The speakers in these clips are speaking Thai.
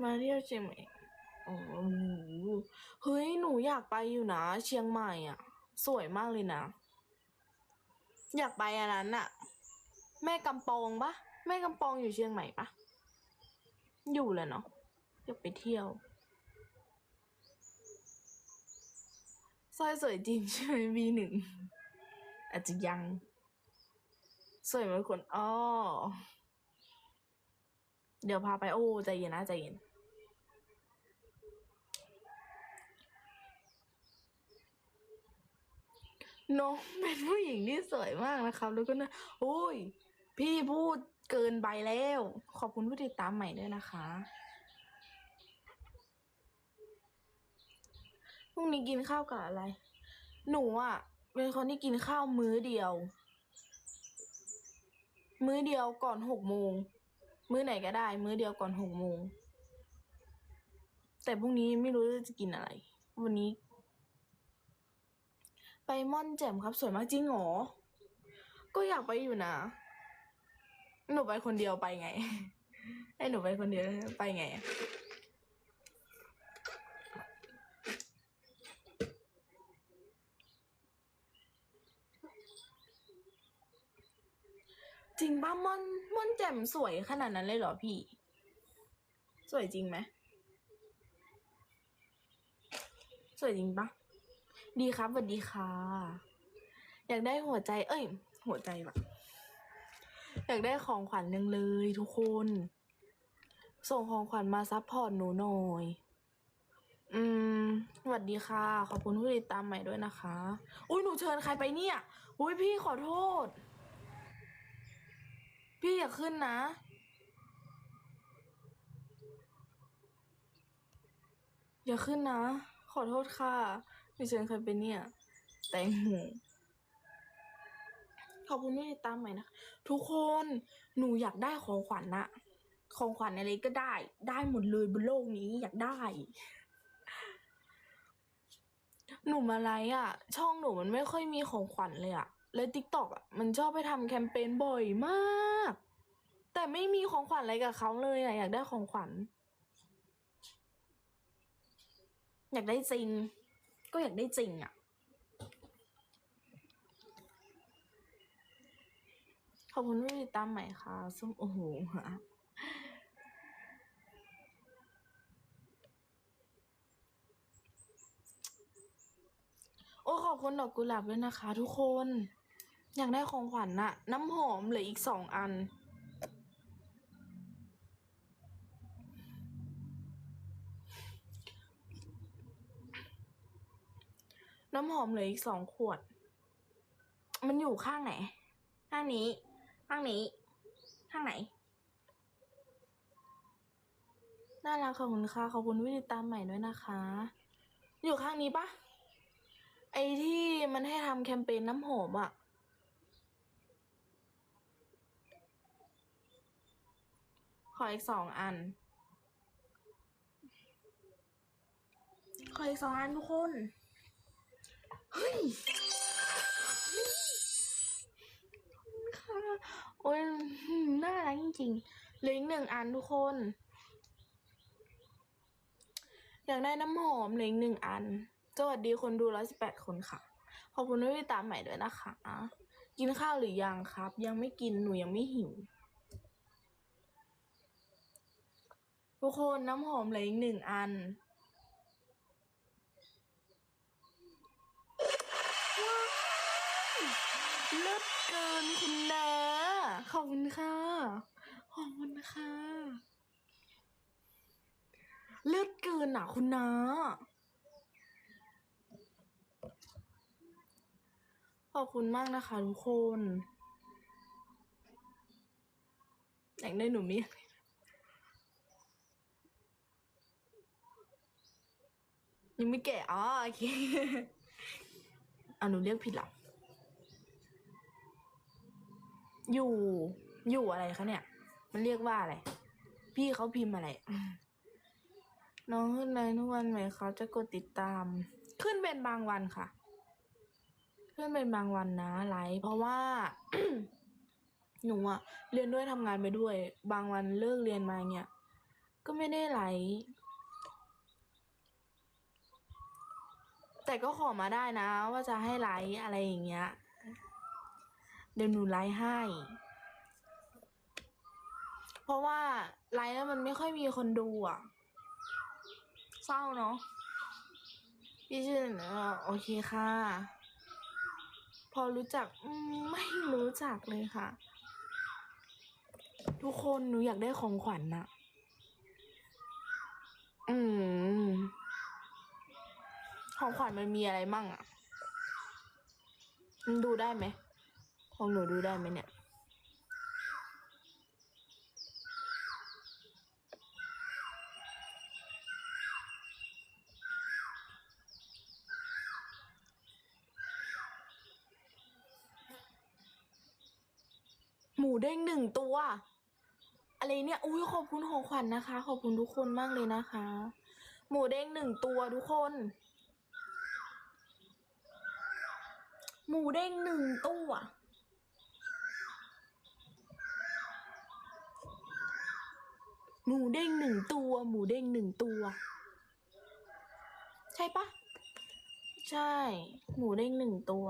มาเที่ยวเชียงใหม่โอ้โหเฮ้ย หนูอยากไปอยู่นะ เชียงใหม่อะ สวยมากเลยนะ อยากไปอันนั้นอะแม่กำปองปะแม่กำปองอยู่เชียงใหม่ปะอยู่แหละเนาะอยากไปเที่ยวสร้อยสวยจริงใช่ไหมบีหนึ่งอาจจะยัง สวยเหมือนคนอ้อ เดี๋ยวพาไปโอ้ใจเย็นนะใจเย็นน้องเป็นผู้หญิงที่สวยมากนะครับ แล้วก็นะโอ้ย พี่พูดเกินไปแล้ว ขอบคุณผู้ติดตามใหม่ด้วยนะคะพรุ่งนี้กินข้าวกับอะไร หนูอะ เป็นคนที่กินข้าวมื้อเดียว มื้อเดียวก่อนหกโมง มื้อไหนก็ได้ มื้อเดียวก่อนหกโมง แต่พรุ่งนี้ไม่รู้จะกินอะไร วันนี้ ไปม่อนแจ่มครับสวยมากจริงเหรอ ก็อยากไปอยู่นะ หนูไปคนเดียวไปไง ให้หนูไปคนเดียวไปไง จริงป่ะม่อนม่อนแจ่มสวยขนาดนั้นเลยเหรอพี่ สวยจริงไหมสวยจริงปะดีครับสวัสดีค่ะ อยากได้หัวใจ เอ้ย หัวใจแบบอยากได้ของขวัญหนึ่งเลยทุกคน ส่งของขวัญมาซัพพอร์ตหนูหน่อย อืมสวัสดีค่ะ ขอบคุณผู้ติดตามใหม่ด้วยนะคะ อุ้ยหนูเชิญใครไปเนี่ย อุ้ยพี่ขอโทษ พี่อย่าขึ้นนะ อย่าขึ้นนะ ขอโทษค่ะดิฉันเคยเป็นเนี่ย แตงโมขอบคุณที่ติดตามใหม่นะทุกคนหนูอยากได้ของขวัญนะของขวัญอะไรก็ได้ ได้หมดเลยบนโลกนี้อยากได้ หนูมาไลอะช่องหนูมันไม่ค่อยมีของขวัญเลยอะ แล้วทิกตอกอะมันชอบไปทำแคมเปญบ่อยมาก แต่ไม่มีของขวัญอะไรกับเขาเลยอะอยากได้ของขวัญ อยากได้จริง ก็อยากได้จริงอะ ขอบคุณที่ติดตามใหม่ค่ะส้มโอ้โหโอ้ขอบคุณดอกกุหลาบด้วยนะคะทุกคน อยากได้ของขวัญน่ะ น้ำหอมเหลืออีกสองอัน น้ำหอมเหลืออีกสองขวด มันอยู่ข้างไหน ข้างนี้ ข้างนี้ ข้างไหน น่ารักขอบคุณค่ะ ขอบคุณที่ติดตามใหม่ด้วยนะคะ อยู่ข้างนี้ปะไอที่มันให้ทำแคมเปญน้ำหอมอะ ขออีกสองอัน ขออีกสองอันทุกคน เฮ้ยค่ะโอ้ยน่ารักจริงๆเหลืออีกหนึ่งอันทุกคน อยากได้น้ำหอมเหลืออีกหนึ่งอัน สวัสดีคนดูร้อยสิบแปดคนค่ะ ขอบคุณที่ติดตามใหม่ด้วยนะคะ กินข้าวหรือยังครับ ยังไม่กินหนูยังไม่หิว ทุกคนน้ำหอมเหลืออีกหนึ่งอันเลิศเกินคุณนาขอบคุณค่ะ ขอบคุณค่ะเลิศเกินอะคุณนาขอบคุณมากนะคะทุกคนอยากได้หนูมีอะไร ยังไม่แก่อ๋อโอเคอะหนูเรียกผิดหรออยู่ อยู่อะไรคะเนี่ย มันเรียกว่าอะไร พี่เขาพิมพ์อะไร น้องขึ้นไลน์ทุกวันไหมเขาจะกดติดตาม ขึ้นเป็นบางวันค่ะ ขึ้นเป็นบางวันนะไลฟ์เพราะว่า หนูอะเรียนด้วยทำงานไปด้วย บางวันเลิกเรียนมาเนี่ย ก็ไม่ได้ไลค์ แต่ก็ขอมาได้นะ ว่าจะให้ไลค์อะไรอย่างเงี้ย เดี๋ยวหนูไลค์ให้ เพราะว่าไลค์แล้วมันไม่ค่อยมีคนดูอะ เศร้าเนาะพี่ชื่อเออโอเคค่ะ พอรู้จักไม่รู้จักเลยค่ะ ทุกคนหนูอยากได้ของขวัญนะอืม ของขวัญมันมีอะไรมั่งอะมันดูได้ไหมของหนูดูได้ไหมเนี่ย หมูเด้งหนึ่งตัว อะไรเนี่ย อุ้ยขอบคุณของขวัญนะคะ ขอบคุณทุกคนมากเลยนะคะ หมูเด้งหนึ่งตัวทุกคน หมูเด้งหนึ่งตัวหมูเด้งหนึ่งตัว หมูเด้งหนึ่งตัว ใช่ปะใช่ หมูเด้งหนึ่งตัว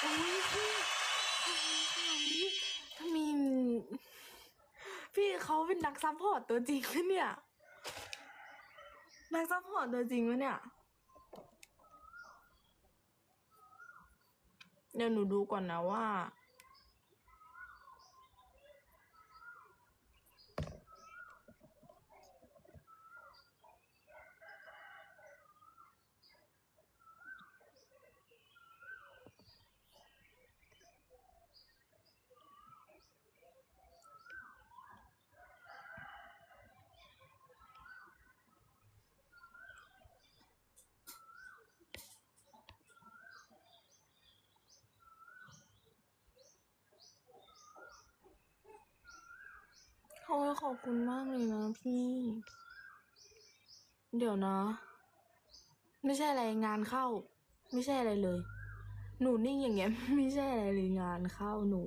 โอ้ยพี่พี่ทำไมพี่ เป็นนักซัพพอร์ตตัวจริงวะเนี่ย นักซัพพอร์ตตัวจริงวะเนี่ย เดี๋ยวหนูดูก่อนนะว่า อ้ยขอบคุณมากเลยนะพี่ เดี๋ยวนะ ไม่ใช่อะไรงานเข้า ไม่ใช่อะไรเลย หนูนิ่งอย่างเงี้ย ไม่ใช่อะไรเลยงานเข้าหนู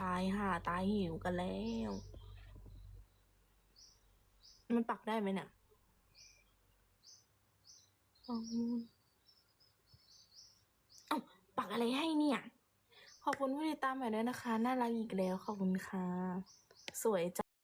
ตายห่าตายหิวกันแล้ว มันปักได้ไหมเนี่ยอ๋อเอ้าปักอะไรให้เนี่ยขอบคุณผู้ติดตามใหม่ด้วยนะคะ น่ารักอีกแล้ว ขอบคุณค่ะ สวยจัง